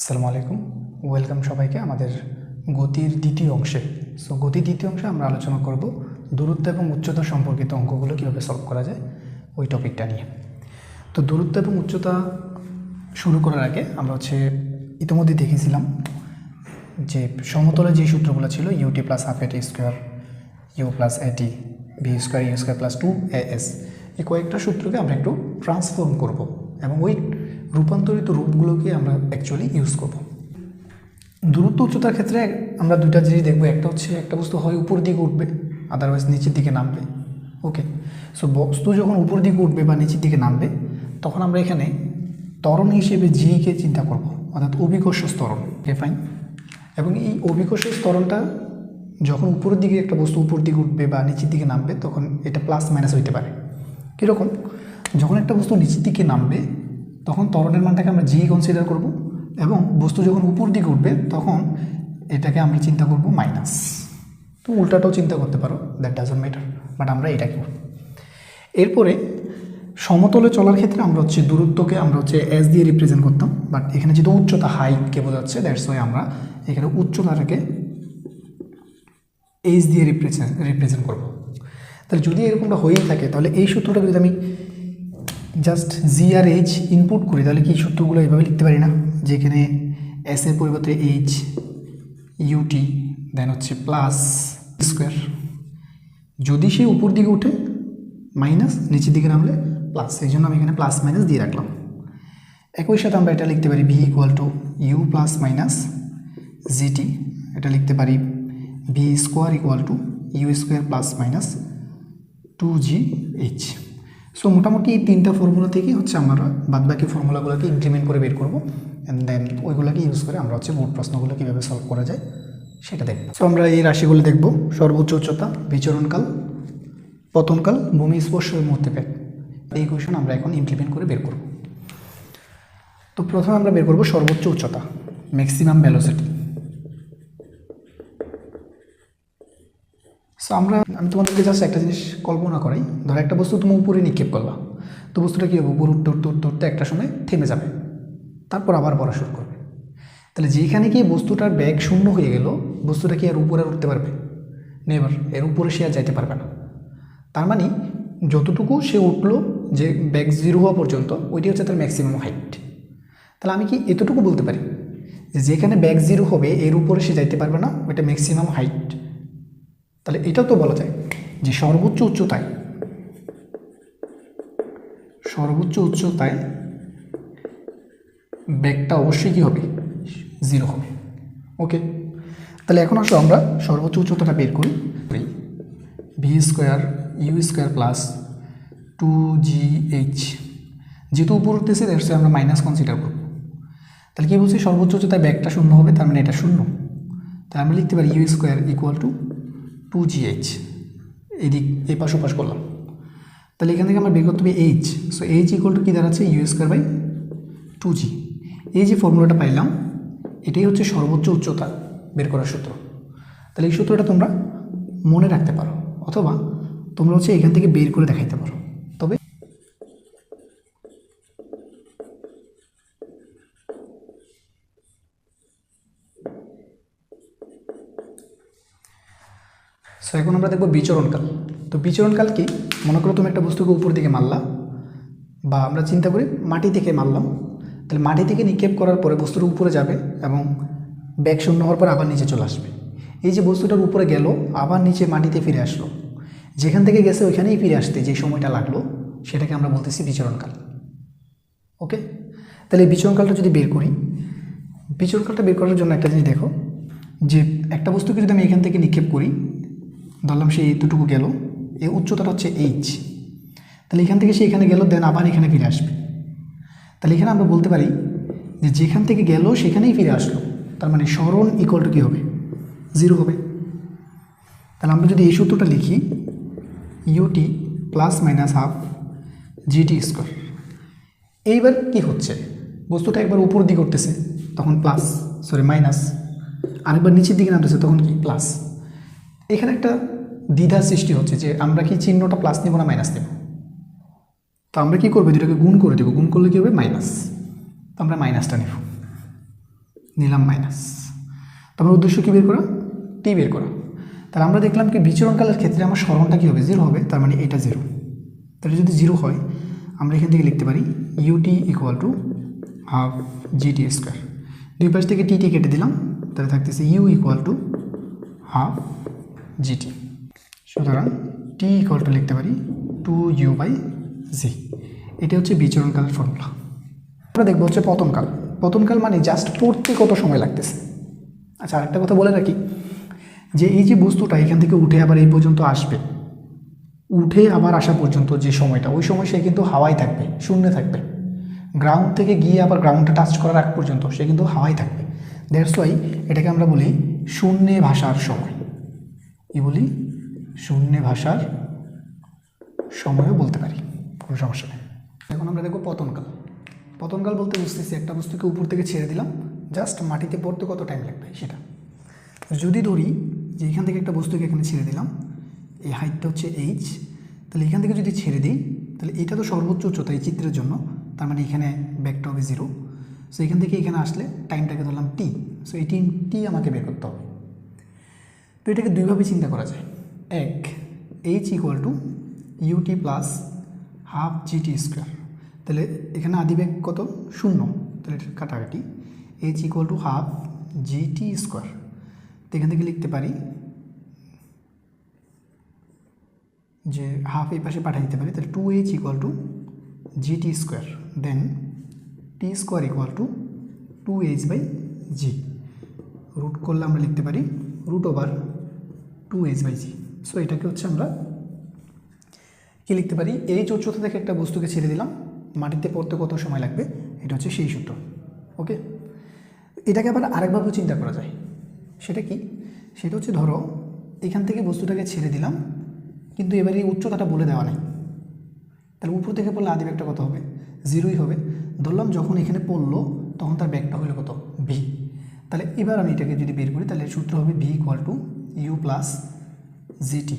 আসসালামু আলাইকুম। ওয়েলকাম সবাইকে আমাদের গতির দ্বিতীয় অংশে। সো গতির দ্বিতীয় অংশে আমরা আলোচনা করব দূরত্ব এবং উচ্চতা সম্পর্কিত অঙ্কগুলো কীভাবে সলভ করা যায় ওই টপিকটা নিয়ে। তো দূরত্ব এবং উচ্চতা শুরু করার আগে আমরা হচ্ছে ইতিমধ্যে দেখেছিলাম যে সমতলে যে সূত্রগুলো ছিল ut plus half at square u plus at v square u square plus two a s এই কয়েকটা সূত্রকে আমরা একটু ট্রান্সফর্ম করব এবং ওই রূপান্তরিত রূপগুলোকে আমরা অ্যাকচুয়ালি ইউজ করব। দূরত্ব উচ্চতার ক্ষেত্রে আমরা দুইটা জিনিস দেখব। একটা হচ্ছে, একটা বস্তু হয় উপর দিকে উঠবে আদারওয়াইজ নিচের দিকে নামবে। ওকে সো বস্তু যখন উপর দিকে উঠবে বা নিচের দিকে নামবে, তখন আমরা এখানে ত্বরণ হিসেবে জিকে চিন্তা করব। অর্থাৎ অভিকর্ষ স্তরণ ওকে ফাইন এবং এই অভিকর্ষ স্তরণটা যখন উপরের দিকে একটা বস্তু উপর দিকে উঠবে বা নিচের দিকে নামবে, তখন এটা প্লাস মাইনাস হইতে পারে। কীরকম? যখন একটা বস্তু নিচের দিকে নামবে তখন ত্বরণের মানটাকে আমরা জি কনসিডার করব এবং বস্তু যখন উপর দিকে উঠবে, তখন এটাকে আমরা চিন্তা করব মাইনাস তো উল্টাটাও চিন্তা করতে পারো দ্যাট ডাজন্ট ম্যাটার বাট আমরা এটাকে করব। এরপরে সমতলে চলার ক্ষেত্রে আমরা হচ্ছে দূরত্বকে আমরা হচ্ছে এস দিয়ে রিপ্রেজেন্ট করতাম বাট এখানে যেহেতু উচ্চতা হাইটকে বোঝাচ্ছে দ্যাটস ওয়াই আমরা এখানে উচ্চতাটাকে এইচ দিয়ে রিপ্রেজেন্ট রিপ্রেজেন্ট করব। তাহলে যদি এরকমটা হয়েই থাকে, তাহলে এই সূত্রটাকে যদি আমি জাস্ট জি আর এইচ ইনপুট করি, তাহলে কি সূত্রগুলো এইভাবে লিখতে পারি না? যে এখানে এস এর পরিবর্তে এইচ ইউটি দেন হচ্ছে প্লাস স্কোয়ার যদি সে উপর দিকে উঠে মাইনাস নিচের দিকে নামলে প্লাস এই জন্য আমি এখানে প্লাস মাইনাস দিয়ে রাখলাম। একই সাথে আমরা এটা লিখতে পারি v equal to u plus minus gt এটা লিখতে পারি v square equal to u square plus minus two g h so মোটামুটি এই তিনটা ফর্মুলা থেকে হচ্ছে আমরা বাদবাকি ফর্মুলাগুলোকে ইমপ্লিমেন্ট করে বের করব। অ্যান্ড দেন ওইগুলোকে ইউজ করে আমরা হচ্ছে মোট প্রশ্নগুলো কীভাবে সলভ করা যায় সেটা দেখব। সো আমরা এই রাশিগুলো দেখব। সর্বোচ্চ উচ্চতা, বিচরণকাল, পতনকাল, ভূমি স্পর্শ মুহূর্তে পেট এই কোয়েশন আমরা এখন ইমপ্লিমেন্ট করে বের করব। তো প্রথমে আমরা বের করব সর্বোচ্চ উচ্চতা ম্যাক্সিমাম ভ্যালোসিটি সো আমরা, আমি তোমাদেরকে জাস্ট একটা জিনিস কল্পনা করাই। ধরো একটা বস্তু তুমি উপরে নিক্ষেপ করলা তো বস্তুটা কী হবে? উপর উঠতে উঠতে উঠতে উঠতে একটা সময় থেমে যাবে। তারপর আবার পড়া শুরু করবে। তাহলে যেখানে গিয়ে বস্তুটার ব্যাগ শূন্য হয়ে গেল, বস্তুটা কি আর উপরে উঠতে পারবে? নেবার এর উপরে সে আর যাইতে পারবে না। তার মানে যতটুকু সে উঠল, যে ব্যাগ জিরো হওয়া পর্যন্ত, ওইটি হচ্ছে তার ম্যাক্সিমাম হাইট তাহলে আমি কি এতটুকু বলতে পারি? যে যেখানে ব্যাগ জিরো হবে, এর উপরে সে যাইতে পারবে না, ওইটা ম্যাক্সিমাম হাইট তাহলে এটাও তো বলা যায় যে সর্বোচ্চ উচ্চতায় সর্বোচ্চ উচ্চতায় ব্যাগটা অবশ্যই কী হবে? জিরো হবে। ওকে? তাহলে এখন আসলে আমরা সর্বোচ্চ উচ্চতাটা বের করি। V square u square plus two g h যেহেতু উপর উঠতেছে দ্যাটস আমরা মাইনাস কনসিডার করব। তাহলে কী বলছি? সর্বোচ্চ উচ্চতায় ব্যাগটা শূন্য হবে, তার মানে এটা শূন্য। তাহলে আমরা লিখতে পারি u square equal to two g h এদিক, এই পাশ ওপাশ করলাম। তাহলে এখান থেকে আমার বের করতে হবে h so h equal to কী দাঁড়াচ্ছে? U square by two g এই যে ফর্মুলাটা পাইলাম, এটাই হচ্ছে সর্বোচ্চ উচ্চতা বের করার সূত্র। তাহলে এই সূত্রটা তোমরা মনে রাখতে পারো, অথবা তোমরা হচ্ছে এখান থেকে বের করে দেখাইতে পারো। সো এখন আমরা দেখব বিচরণকাল। তো বিচরণকাল কি? মনে করো তুমি একটা বস্তুকে উপর দিকে মারলা, বা আমরা চিন্তা করি মাটি থেকে মারলাম। তাহলে মাটি থেকে নিক্ষেপ করার পরে বস্তুটা উপরে যাবে এবং ব্যাগ শূন্য হওয়ার পর আবার নিচে চলে আসবে। এই যে বস্তুটার উপরে গেল, আবার নিচে মাটিতে ফিরে আসলো। যেখান থেকে গেছে ওইখানেই ফিরে আসতে যে সময়টা লাগল, সেটাকে আমরা বলতেছি বিচরণকাল। ওকে? তাহলে এই বিচরণকালটা যদি বের করি, বিচরণকালটা বের করার জন্য একটা জিনিস দেখো, যে একটা বস্তুকে যদি আমি এখান থেকে নিক্ষেপ করি ধরলাম সে এতটুকু গেল এই উচ্চতাটা হচ্ছে এইচ তাহলে এখান থেকে সে এখানে গেল দেন আবার এখানে ফিরে আসবে। তাহলে এখানে আমরা বলতে পারি যে যেখান থেকে গেল, সেখানেই ফিরে আসলো। তার মানে স্মরণ ইকুয়াল টু কী হবে? জিরো হবে। তাহলে আমরা যদি এই সূত্রটা লিখি u t plus minus half g t square এইবার কি হচ্ছে? বস্তুটা একবার উপর দিকে উঠতেছে, তখন প্লাস সরি মাইনাস আরেকবার নিচের দিকে নামতেছে, তখন কি? প্লাস এখানে একটা দ্বিধা সৃষ্টি হচ্ছে যে আমরা কি চিহ্নটা প্লাস নেব না মাইনাস নেব? তো আমরা কি করব? দুটাকে গুণ করে দেবো। গুণ করলে কী হবে? মাইনাস তো আমরা মাইনাসটা নেব। নিলাম মাইনাস তোমার উদ্দেশ্য কী বের করা? টি বের করা। তাহলে আমরা দেখলাম কি বিচরণকালের ক্ষেত্রে আমার স্মরণটা কী হবে? জিরো হবে। তার মানে এটা জিরো তাহলে যদি জিরো হয়, আমরা এখান থেকে লিখতে পারি u t equal to half g t square দুই পাশ থেকে টি টি কেটে দিলাম। তাহলে থাকতেছে u equal to half g t সুতরাং টি ইকুয়াল টু লিখতে পারি টু ইউ বাই জি এটা হচ্ছে বিচরণকালের ফর্মুলা আমরা দেখব হচ্ছে পতনকাল পতনকাল মানে জাস্ট পড়তে কত সময় লাগতেছে। আচ্ছা আরেকটা কথা বলে রাখি। যে এই যে বস্তুটা এখান থেকে উঠে আবার এই পর্যন্ত আসবে। উঠে আবার আসা পর্যন্ত যে সময়টা, ওই সময় সে কিন্তু হাওয়ায় থাকবে, শূন্যে থাকবে। গ্রাউন্ড থেকে গিয়ে আবার গ্রাউন্ডটা টাচ করার আগ পর্যন্ত সে কিন্তু হাওয়ায় থাকবে। দ্যাটস ওয়াই এটাকে আমরা বলি শূন্যে ভাষার সময়। বলি শূন্যে ভাষার সময়ও বলতে পারি, কোনো সমস্যা নেই। এখন আমরা দেখব পতনকাল। পতনকাল বলতে বুঝতেছি একটা বস্তুকে উপর থেকে ছেড়ে দিলাম জাস্ট মাটিতে পড়তে কত টাইম লাগবে সেটা। যদি ধরি যে এখান থেকে একটা বস্তুকে এখানে ছেড়ে দিলাম, এই হাইটটা হচ্ছে এইচ তাহলে এখান থেকে যদি ছেড়ে দিই, তাহলে এটা তো সর্বোচ্চ উচ্চতা এই চিত্রের জন্য, তার মানে এখানে ব্যাকটা হবে জিরো সো এখান থেকে এখানে আসলে টাইমটাকে ধরলাম টি সো এই টি আমাকে বের করতে হবে। তো এটাকে দুইভাবে চিন্তা করা যায়। এক h equal to u t plus half g t square তাহলে এখানে আদিবেগ কত? শূন্য। তাহলে এটা কাটাকাটি। H equal to half g t square তো এখান থেকে লিখতে পারি যে হাফ এই পাশে পাঠিয়ে দিতে পারি। তাহলে two h equal to g t square then t square equal to two h by g root করলে আমরা লিখতে পারি root over two h by g so এটাকে হচ্ছে আমরা কি লিখতে পারি? এই উচ্চতা থেকে একটা বস্তুকে ছেড়ে দিলাম। মাটিতে পড়তে কত সময় লাগবে? এটা হচ্ছে সেই সূত্র। ওকে এটাকে আবার আরেকভাবেও চিন্তা করা যায়। সেটা কি? সেটা হচ্ছে ধরো, এখান থেকে বস্তুটাকে ছেড়ে দিলাম, কিন্তু এবার এই উচ্চতাটা বলে দেওয়া নেই। তাহলে উপর থেকে পড়লে আদি ব্যাগটা কত হবে? জিরোই হবে। ধরলাম যখন এখানে পড়ল, তখন তার ব্যাগটা হলো কত? ভি তাহলে এবার আমি এটাকে যদি বের করি, তাহলে সূত্র হবে v equal to u plus g t